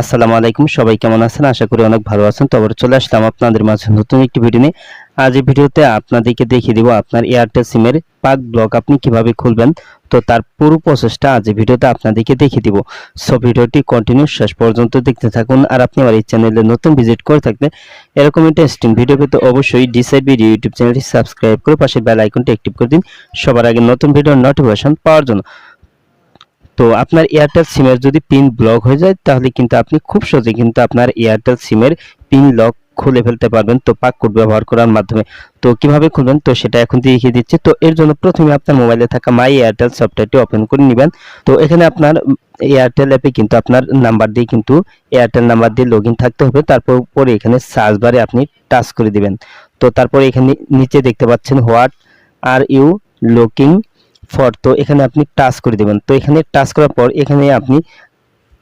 আসসালামু আলাইকুম, সবাই কেমন আছেন? আশা করি অনেক ভালো আছেন। তো আবার চলে আসলাম আপনাদের মাঝে নতুন একটি ভিডিও নিয়ে। আজ এই ভিডিওতে আপনাদেরকে দেখিয়ে দিব আপনার এয়ারটেল সিমের পাক ব্লক আপনি কীভাবে খুলবেন। তো তার পুরো প্রসেসটা আজ এই ভিডিওতে আপনাদেরকে দেখিয়ে দিব। সো ভিডিওটি কন্টিনিউ শেষ পর্যন্ত দেখতে থাকুন আর আপনি আমার এই চ্যানেলে নতুন ভিজিট করে থাকলে এরকম ইন্টারেস্টিং ভিডিও পেতে অবশ্যই ডিসাইড ভিডিও ইউটিউব চ্যানেলটি সাবস্ক্রাইব করে পাশের বেল আইকনটি অ্যাক্টিভ করে দিন। সবার আগে নতুন ভিডিওর নোটিফিকেশন পাওয়ার জন্য। তো আপনার এয়ারটেল সিমের যদি পিন ব্লক হয়ে যায়, তাহলে কিন্তু আপনি খুব সহজে কিন্তু আপনার এয়ারটেল সিমের পিন লক খুলে ফেলতে পারবেন, তো পাক কোড ব্যবহার করার মাধ্যমে। তো কীভাবে খুলবেন? তো সেটা এখন দেখিয়ে দিচ্ছি। তো এর জন্য প্রথমে আপনার মোবাইলে থাকা মাই এয়ারটেল সফটওয়্যারটি ওপেন করে নেবেন। তো এখানে আপনার এয়ারটেল অ্যাপে কিন্তু আপনার নাম্বার দিয়ে কিন্তু এয়ারটেল নাম্বার দিয়ে লগ থাকতে হবে। তারপর পরে এখানে সার্চ বারে আপনি টাচ করে দিবেন। তো তারপরে এখানে নিচে দেখতে পাচ্ছেন what are you looking for তো এখানে আপনি টাচ করে দিবেন। তো এখানে টাচ করার পর এখানে আপনি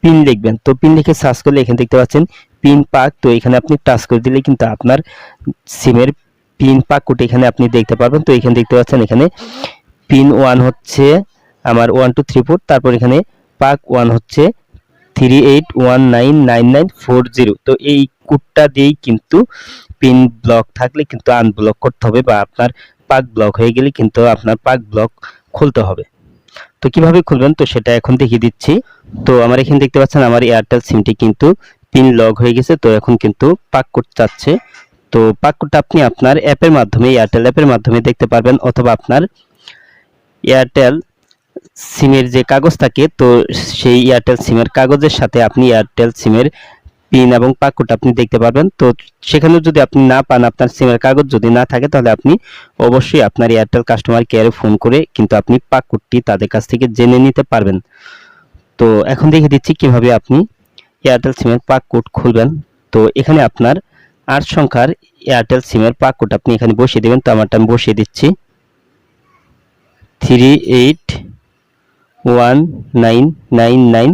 পিন লিখবেন তো পিন লিখে সার্চ করলে এখানে দেখতে পাচ্ছেন পিন পাক তো এখানে আপনি টাচ করে দিলে কিন্তু আপনার সিমের পিন পাক কোড এখানে আপনি দেখতে পারবেন। তো এখানে দেখতে পাচ্ছেন এখানে পিন ওয়ান হচ্ছে আমার ওয়ান টু থ্রি ফোর তারপর এখানে পাক ওয়ান হচ্ছে three eight one nine nine nine four zero তো এই কোডটা দিয়েই কিন্তু পিন ব্লক থাকলে কিন্তু আনব্লক করতে হবে বা আপনার পাক ব্লক হয়ে গেলে কিন্তু আপনার পাক ব্লক খুলতে হবে। তো কীভাবে খুলবেন? তো সেটা এখন দেখিয়ে দিচ্ছি। তো আমার এখানে দেখতে পাচ্ছেন, আমার এয়ারটেল সিমটি কিন্তু পিন লক হয়ে গেছে। তো এখন কিন্তু পাক করতে চাচ্ছে। তো পাক কোডটা আপনি আপনার অ্যাপের মাধ্যমে এয়ারটেল অ্যাপের মাধ্যমে দেখতে পারবেন অথবা আপনার এয়ারটেল সিমের যে কাগজ থাকে, তো সেই এয়ারটেল সিমের কাগজের সাথে আপনি এয়ারটেল সিমের পিন এবং পাকুট আপনি দেখতে পারবেন। তো সেখানে যদি আপনি না পান, আপনার সিমের কাগজ যদি না থাকে, তাহলে আপনি অবশ্যই আপনার এয়ারটেল কাস্টমার কেয়ারে ফোন করে কিন্তু আপনি পাকুটটি তাদের কাছ থেকে জেনে নিতে পারবেন। তো এখন দেখে দিচ্ছি কীভাবে আপনি এয়ারটেল সিমের পাক কোড খুলবেন। তো এখানে আপনার আট সংখ্যার এয়ারটেল সিমের পাক কোড আপনি এখানে বসিয়ে দেবেন। তো আমারটা আমি বসিয়ে দিচ্ছি। Three eight one nine nine nine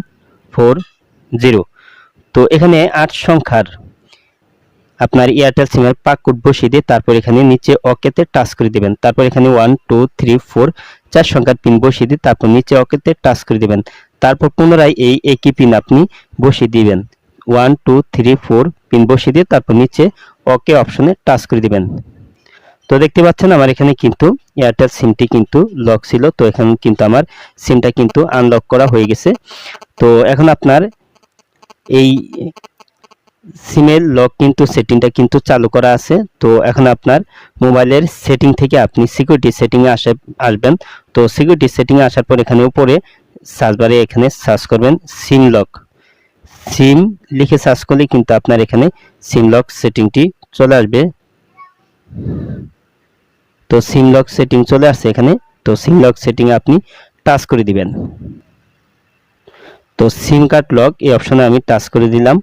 four zero তো এখানে আট সংখ্যার আপনার এয়ারটেল সিমের পাক কোড বসিয়ে দিয়ে তারপর এখানে নিচে ওকেতে টাচ করে দিবেন। তারপর এখানে ওয়ান টু থ্রি ফোর চার সংখ্যার পিন বসিয়ে দিয়ে তারপর নিচে ওকেতে টাচ করে দিবেন। তারপর পুনরায় এই একই পিন আপনি বসিয়ে দিবেন। One two three four PIN বসিয়ে দিয়ে তারপর নিচে ওকে অপশনে টাচ করে দিবেন। তো দেখতে পাচ্ছেন আমার এখানে কিন্তু এয়ারটেল সিমটি কিন্তু লক ছিল। তো এখন কিন্তু আমার সিমটা কিন্তু আনলক করা হয়ে গেছে। তো এখন আপনার এই সিমের লক কিন্তু সেটিংটা কিন্তু চালু করা আছে। তো এখন আপনার মোবাইলের সেটিং থেকে আপনি সিকিউরিটি সেটিংয়ে আসে আসবেন। তো সিকিউরিটি সেটিংয়ে আসার পর এখানে উপরে সার্চ বারে এখানে সার্চ করবেন সিম লক সিম লিখে সার্চ করলে কিন্তু আপনার এখানে সিম লক সেটিংটি চলে আসবে। তো সিম লক সেটিং চলে আসছে এখানে। তো সিম লক সেটিং আপনি টাচ করে দিবেন। তো সিম কার্ড লক, এই অপশনে আমি টাচ করে দিলাম।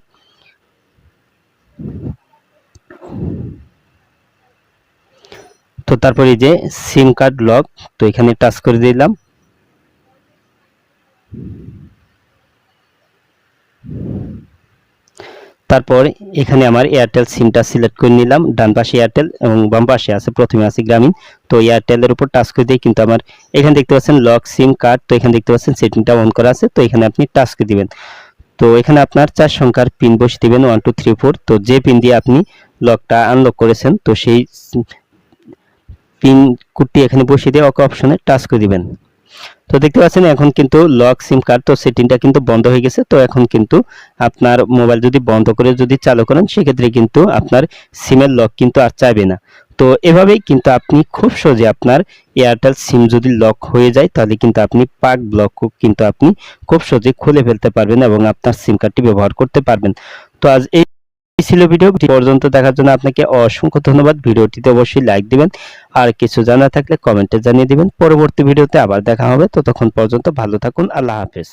তো তারপরে যে সিম কার্ড লক, তো এখানে টাচ করে দিলাম। তারপর এখানে আমার এয়ারটেল সিমটা সিলেক্ট করে নিলাম। ডান পাশে এয়ারটেল এবং বাম পাশে আছে, প্রথমে আছে গ্রামীণ তো এয়ারটেলের উপর টাচ করে দিয়ে কিন্তু আমার এখানে দেখতে পাচ্ছেন লক সিম কার্ড তো এখানে দেখতে পাচ্ছেন সেটিংটা অন করা আছে, তো এখানে আপনি টাচ করে দিবেন। তো এখানে আপনার চার সংখ্যার পিন বসে দিবেন ওয়ান টু থ্রি ফোর তো যে পিন দিয়ে আপনি লকটা আনলক করেছেন, তো সেই পিন কোডটি এখানে বসিয়ে দিয়ে ওকে অপশনে টাচ করে দিবেন। তো দেখতে পাচ্ছেন, এখন কিন্তু লক সিম কার্ড তো সেটিংটা কিন্তু বন্ধ হয়ে গেছে। তো এখন কিন্তু আপনার মোবাইল যদি বন্ধ করে যদি চালু করেন, সেক্ষেত্রে কিন্তু আপনার সিমের লক কিন্তু আর চাইবে না। তো এভাবেই কিন্তু আপনি খুব সহজে আপনার এয়ারটেল সিম যদি লক হয়ে যায়, তাহলে কিন্তু আপনি পাক ব্লক কিন্তু আপনি খুব সহজে খুলে ফেলতে পারবেন এবং আপনার সিম কার্ডটি ব্যবহার করতে পারবেন। তো আজ এই ছিল ভিডিও। পর্যন্ত দেখার জন্য আপনাকে অসংখ্য ধন্যবাদ। ভিডিওটিতে অবশ্যই লাইক দিবেন। আর কিছু জানা থাকলে কমেন্টে জানিয়ে দিবেন। পরবর্তী ভিডিওতে আবার দেখা হবে। ততক্ষণ পর্যন্ত ভালো থাকুন। আল্লাহ হাফেজ।